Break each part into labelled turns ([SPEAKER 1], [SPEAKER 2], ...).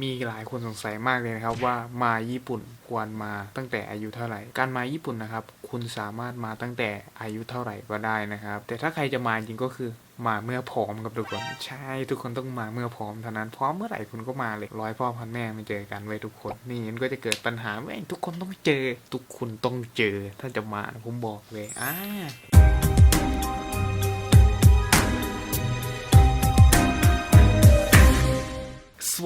[SPEAKER 1] มีหลายคนสงสัยมากเลยนะครับว่ามาญี่ปุ่นควรมาตั้งแต่อายุเท่าไหร่ การมาญี่ปุ่นนะครับ คุณสามารถมาตั้งแต่อายุเท่าไหร่ก็ได้นะครับ แต่ถ้าใครจะมาจริงก็คือมาเมื่อพร้อมกับทุกคน ใช่ทุกคนต้องมาเมื่อพร้อมเท่านั้นพร้อมเมื่อไหร่คุณก็มาเลยร้อยพ่อพันแม่มาเจอกันไว้ยทุกคน นี่มันก็จะเกิดปัญหาเว้ยทุกคนต้องเจอ ทุกคนต้องเจอ ถ้าจะมาผมบอกเลยอ่า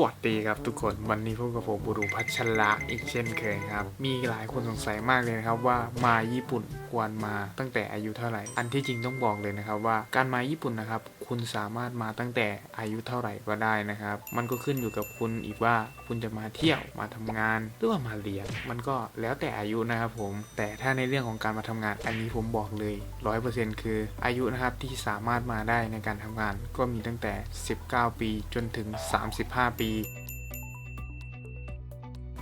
[SPEAKER 1] วัสดีครับทุกคนวันนี้พบกับผมบุรุพัชระอีกเช่นเคยครับ มีหลายคนสงสัยมากเลยนะครับว่ามาญี่ปุ่นควรมาตั้งแต่อายุเท่าไหร่ อันที่จริงต้องบอกเลยนะครับว่าการมาญี่ปุ่นนะครับคุณสามารถมาตั้งแต่อายุเท่าไหร่ก็ได้นะครับ มันก็ขึ้นอยู่กับคุณอีกว่าคุณจะมาเที่ยวมาทำงานหรือว่ามาเรียน มันก็แล้วแต่อายุนะครับผม แต่ถ้าในเรื่องของการมาทำงาน อันนี้ผมบอกเลยร้อยเปอร์เซ็นต์คืออายุนะครับที่สามารถมาได้ในการทำงาน ก็มีตั้งแต่ 19 ปีจนถึง 35 ปีปี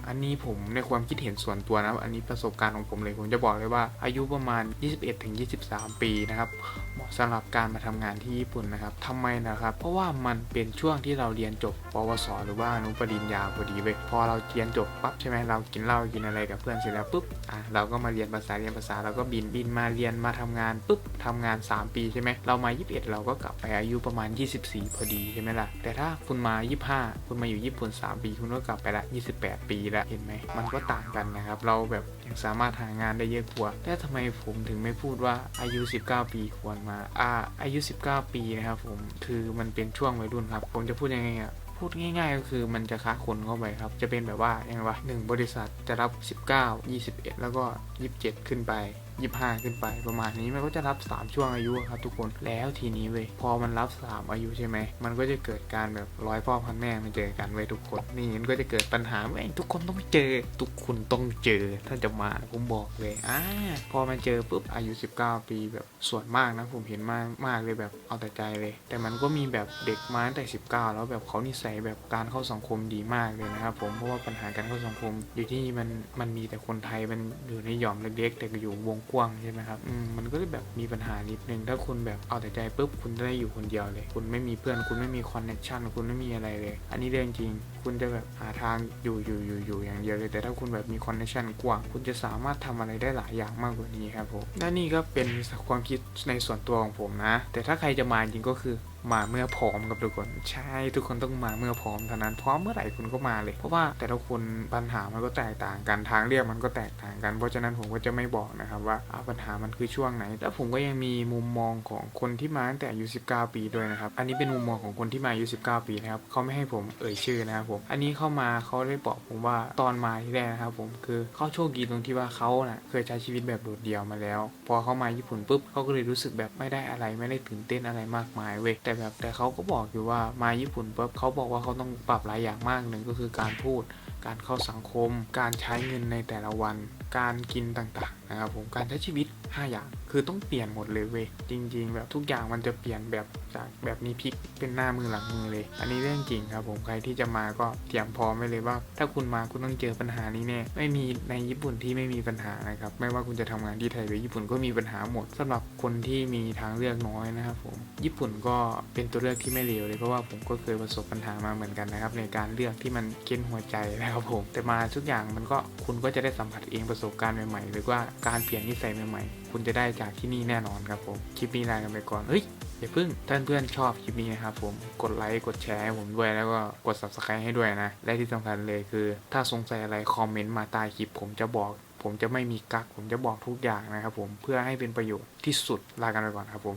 [SPEAKER 1] อันนี้ผมในความคิดเห็นส่วนตัวนะอันนี้ประสบการณ์ของผมเลยผมจะบอกเลยว่าอายุประมาณ 21-23 ปีนะครับเหมาะสำหรับการมาทำงานที่ญี่ปุ่นนะครับทำไมนะครับ เพราะว่ามันเป็นช่วงที่เราเรียนจบปวส หรือว่าอนุปริญญาพอดีเว้ยพอเราเรียนจบปั๊บใช่ไหมเรากินเหล้ากินอะไรกับเพื่อนเสร็จแล้วปุ๊บอะเราก็มาเรียนภาษาเรียนภาษาเราก็บินบินมาเรียนมาทำงานปุ๊บทำงาน 3 ปีใช่ไหมเรามา 21 เราก็กลับไปอายุประมาณ 24 พอดีใช่ไหมล่ะแต่ถ้าคุณมา 25 คุณมาอยู่ญี่ปุ่น 3 ปีคุณก็กลับไปละ 28 ปีละเห็นไหมมันก็ต่างกันนะครับ เราแบบยังสามารถหางานได้เยอะกว่าแต่ทำไมผมถึงไม่พูดว่าอายุ 19 ปีควรมาอ่าอายุ 19 ปีนะครับผมคือมันเป็นช่วงวัยรุ่นครับ ผมจะพูดยังไงอะพูดง่ายๆก็คือมันจะค้าคนเข้าไปครับ จะเป็นแบบว่ายังไงวะหนึ่งบริษัทจะรับ 19 21 แล้วก็ 27 ขึ้นไป 25 ขึ้นไปประมาณนี้มันก็จะรับ 3 ช่วงอายุครับทุกคนแล้วทีนี้เว้ยพอมันรับ 3 อายุใช่ไหมมันก็จะเกิดการแบบร้อยพ่อพันแม่มาเจอกันเว้ยทุกคนนี่มันก็จะเกิดปัญหาเว้ยทุกคนต้องเจอ ทุกคนต้องเจอถ้าจะมาผมบอกเลยอ่าพอมันเจอปุ๊บอายุ 19 ปีแบบส่วนมากนะผมเห็นมากมากเลยแบบเอาแต่ใจเลย แต่มันก็มีแบบเด็กมาตั้งแต่ 19 แล้วแบบเขานิสัยแบบการเข้าสังคมดีมากเลยนะครับผมเพราะว่าปัญหาการเข้าสังคมอยู่ที่มันมันมีแต่คนไทยมันอยู่ในหย่อมเล็กๆแต่ก็อยู่วงกว้างใช่ไหมครับมมันก็จะแบบมีปัญหานิดนึงถ้าคุณแบบเอาแต่ใจปุ๊บคุณจะได้อยู่คนเดียวเลย คุณไม่มีเพื่อน คุณไม่มีคอนเนคชันคุณไม่มีอะไรเลย อันนี้เรื่องจริง คุณจะแบบหาทางอยู่อยู่อยู่อยู่อย่างเดียวเลย แต่ถ้าคุณแบบมีคอนเนคชันกว้าง คุณจะสามารถทำอะไรได้หลายอย่างมากกว่านี้ครับผมและนี่ก็เป็นความคิดในส่วนตัวของผมนะ แต่ถ้าใครจะมาจริงก็คือ มาเมื่อพร้อมกับทุกคน ใช่ทุกคนต้องมาเมื่อพร้อมเท่านั้นพร้อมเมื่อไหร่คุณก็มาเลย เพราะว่าแต่ละคนปัญหามันก็แตกต่างกันทางเรียกมันก็แตกต่างกัน เพราะฉะนั้นผมก็จะไม่บอกนะครับว่าาปัญหามันคือช่วงไหนแล้วผมก็ยังมีมุมมองของคนที่มาตั้งแต่อายุ19 ปีด้วยนะครับอันนี้เป็นมุมมองของคนที่มาอายุ19 ปีนะครับเขาไม่ให้ผมเอ่ยชื่อนะครับผมอันนี้เข้ามาเขาได้บอกผมว่าตอนมาที่แรกนะครับผมคือเขาโชคดีตรงที่ว่าเขาน่ะเคยใช้ชีวิตแบบโดดเดี่ยวมาแล้ว พอเขามาญี่ปุ่นปุ๊บเขาก็เลยรู้สึกแบบไม่ได้อะไรไม่ได้ตื่นเต้นอะไรมากมายเว้ยแต่แบบแต่เขาก็บอกอยู่ว่ามาญี่ปุ่นปุ๊บเขาบอกว่าเขาต้องปรับหลายอย่างมากหนึ่งก็คือการพูด การเข้าสังคม การใช้เงินในแต่ละวัน การกินต่างๆนะครับผมการใช้ชีวิต 5 อย่าง คือต้องเปลี่ยนหมดเลยเว้ยจริง ๆ แบบทุกอย่างมันจะเปลี่ยนแบบจากแบบนี้พลิกเป็นหน้ามือหลังมือเลย อันนี้เรื่องจริงครับผมใครที่จะมาก็เตรียมพร้อมไว้เลยว่า ถ้าคุณมาคุณต้องเจอปัญหานี้แน่ไม่มีในญี่ปุ่นที่ไม่มีปัญหานะครับไม่ว่าคุณจะทำงานที่ไทยหรือญี่ปุ่นก็มีปัญหาหมดสำหรับคนที่มีทางเลือกน้อยนะครับผมญี่ปุ่นก็เป็นตัวเลือกที่ไม่เลวเลยเพราะว่าผมก็เคยประสบปัญหามาเหมือนกันนะครับในการเลือกที่มันเค้นหัวใจนะครับผมแต่มาทุกอย่างมันก็คุณก็จะได้สัมผัสเองประสบการณ์ใหม่ๆหรือว่าการเปลี่ยนนิสัยใหม่ๆ คุณจะได้จากที่นี่แน่นอนครับผมคลิปนี้ลากันไปก่อนเฮ้ยอย่าเพิ่งท่านเพื่อนชอบคลิปนี้นะครับผมกดไลค์กดแชร์ให้ผมด้วยแล้วก็กด subscribe ให้ด้วยนะ และที่สำคัญเลยคือ ถ้าสงสัยอะไรคอมเมนต์มาใต้คลิปผมจะบอก ผมจะไม่มีกักผมจะบอกทุกอย่างนะครับผมเพื่อให้เป็นประโยชน์ที่สุดลากันไปก่อนครับผม